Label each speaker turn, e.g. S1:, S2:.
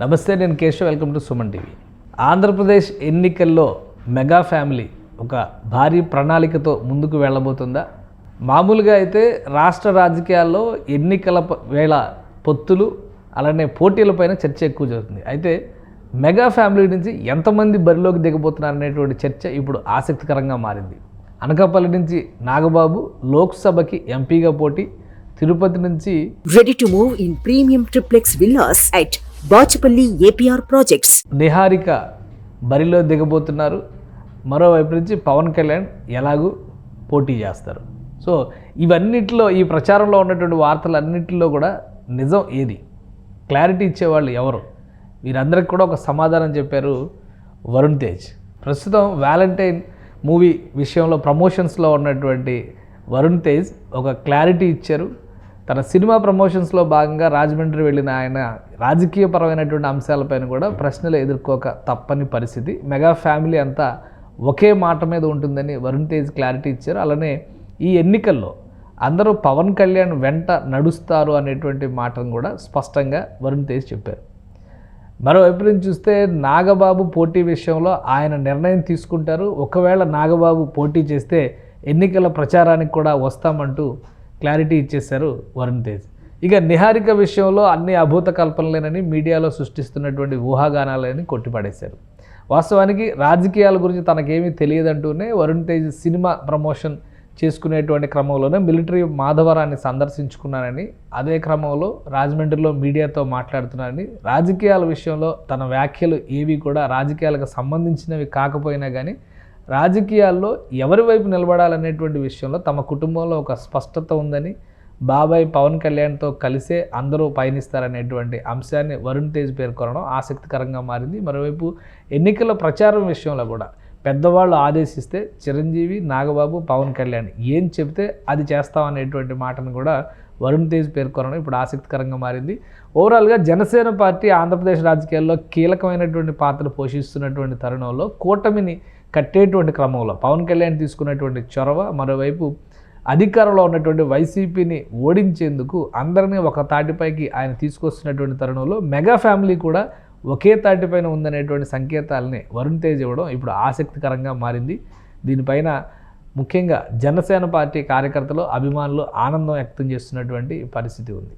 S1: నమస్తే నేను Keshav. Welcome to Suman TV. Andhra Pradesh ఎన్నికల్లో మెగా ఫ్యామిలీ ఒక భారీ ప్రణాళికతో ముందుకు వెళ్ళబోతుందా? మామూలుగా అయితే రాష్ట్ర రాజకీయాల్లో ఎన్నికల వేళ పొత్తులు అలానే పోటీలపైన చర్చ ఎక్కువ జరుగుతుంది. అయితే మెగా ఫ్యామిలీ నుంచి ఎంతమంది బరిలోకి దిగబోతున్నారు అనేటువంటి చర్చ ఇప్పుడు ఆసక్తికరంగా మారింది. అనకాపల్లి నుంచి నాగబాబు లోక్సభకి ఎంపీగా పోటీ తిరుపతి నుంచి
S2: ready to move in premium triplex villas at Bachupally APR projects.
S1: Niharika బరిలో దిగబోతున్నారు. మరోవైపు నుంచి పవన్ కళ్యాణ్ ఎలాగూ పోటీ చేస్తారు. సో ఇవన్నిటిలో ఈ ప్రచారంలో ఉన్నటువంటి వార్తలన్నింటిలో కూడా నిజం ఏది? క్లారిటీ ఇచ్చేవాళ్ళు ఎవరు? వీరందరికీ కూడా ఒక సమాధానం చెప్పారు వరుణ్ తేజ్. ప్రస్తుతం వ్యాలంటైన్ మూవీ విషయంలో ప్రమోషన్స్లో ఉన్నటువంటి వరుణ్ తేజ్ ఒక క్లారిటీ ఇచ్చారు. తన సినిమా ప్రమోషన్స్లో భాగంగా రాజమండ్రి వెళ్ళిన ఆయన రాజకీయపరమైనటువంటి అంశాలపైన కూడా ప్రశ్నలు ఎదుర్కోక తప్పని పరిస్థితి. మెగా ఫ్యామిలీ అంతా ఒకే మాట మీద ఉంటుందని వరుణ్ తేజ్ క్లారిటీ ఇచ్చారు. అలానే ఈ ఎన్నికల్లో అందరూ పవన్ కళ్యాణ్ వెంట నడుస్తారు అనేటువంటి మాటను కూడా స్పష్టంగా వరుణ్ తేజ్ చెప్పారు. మరోవైపు నుంచి చూస్తే నాగబాబు పోటీ విషయంలో ఆయన నిర్ణయం తీసుకుంటారు. ఒకవేళ నాగబాబు పోటీ చేస్తే ఎన్నికల ప్రచారానికి కూడా వస్తామంటూ క్లారిటీ ఇచ్చేశారు వరుణ్ తేజ్. ఇక నిహారిక విషయంలో అన్ని అభూత కల్పనలేనని మీడియాలో సృష్టిస్తున్నటువంటి ఊహాగానాలని కొట్టిపడేశారు. వాస్తవానికి రాజకీయాల గురించి తనకేమీ తెలియదంటూనే వరుణ్ తేజ్ సినిమా ప్రమోషన్ చేసుకునేటువంటి క్రమంలోనే మిలిటరీ మాధవరాన్ని సందర్శించుకున్నానని అదే క్రమంలో రాజమండ్రిలో మీడియాతో మాట్లాడుతున్నానని రాజకీయాల విషయంలో తన వ్యాఖ్యలు ఏవి కూడా రాజకీయాలకు సంబంధించినవి కాకపోయినా కానీ రాజకీయాల్లో ఎవరి వైపు నిలబడాలనేటువంటి విషయంలో తమ కుటుంబంలో ఒక స్పష్టత ఉందని బాబాయ్ పవన్ కళ్యాణ్తో కలిసే అందరూ పయనిస్తారనేటువంటి అంశాన్ని వరుణ్ తేజ్ పేర్కొనడం ఆసక్తికరంగా మారింది. మరోవైపు ఎన్నికల ప్రచారం విషయంలో కూడా పెద్దవాళ్ళు ఆదేశిస్తే చిరంజీవి నాగబాబు పవన్ కళ్యాణ్ ఏం చెబితే అది చేస్తామనేటువంటి మాటను కూడా వరుణ్ తేజ్ పేర్కొనడం ఇప్పుడు ఆసక్తికరంగా మారింది. ఓవరాల్గా జనసేన పార్టీ ఆంధ్రప్రదేశ్ రాజకీయాల్లో కీలకమైనటువంటి పాత్ర పోషిస్తున్నటువంటి తరుణంలో కూటమిని కట్టేటువంటి క్రమంలో పవన్ కళ్యాణ్ తీసుకున్నటువంటి చొరవ మరోవైపు అధికారంలో ఉన్నటువంటి వైసీపీని ఓడించేందుకు అందరినీ ఒక తాటిపైకి ఆయన తీసుకొస్తున్నటువంటి తరుణంలో మెగా ఫ్యామిలీ కూడా ఒకే తాటిపైన ఉందనేటువంటి సంకేతాలని వరుణ్ తేజ్ ఇవ్వడం ఇప్పుడు ఆసక్తికరంగా మారింది. దీనిపైన ముఖ్యంగా జనసేన పార్టీ కార్యకర్తలు అభిమానులు ఆనందం వ్యక్తం చేస్తున్నటువంటి పరిస్థితి ఉంది.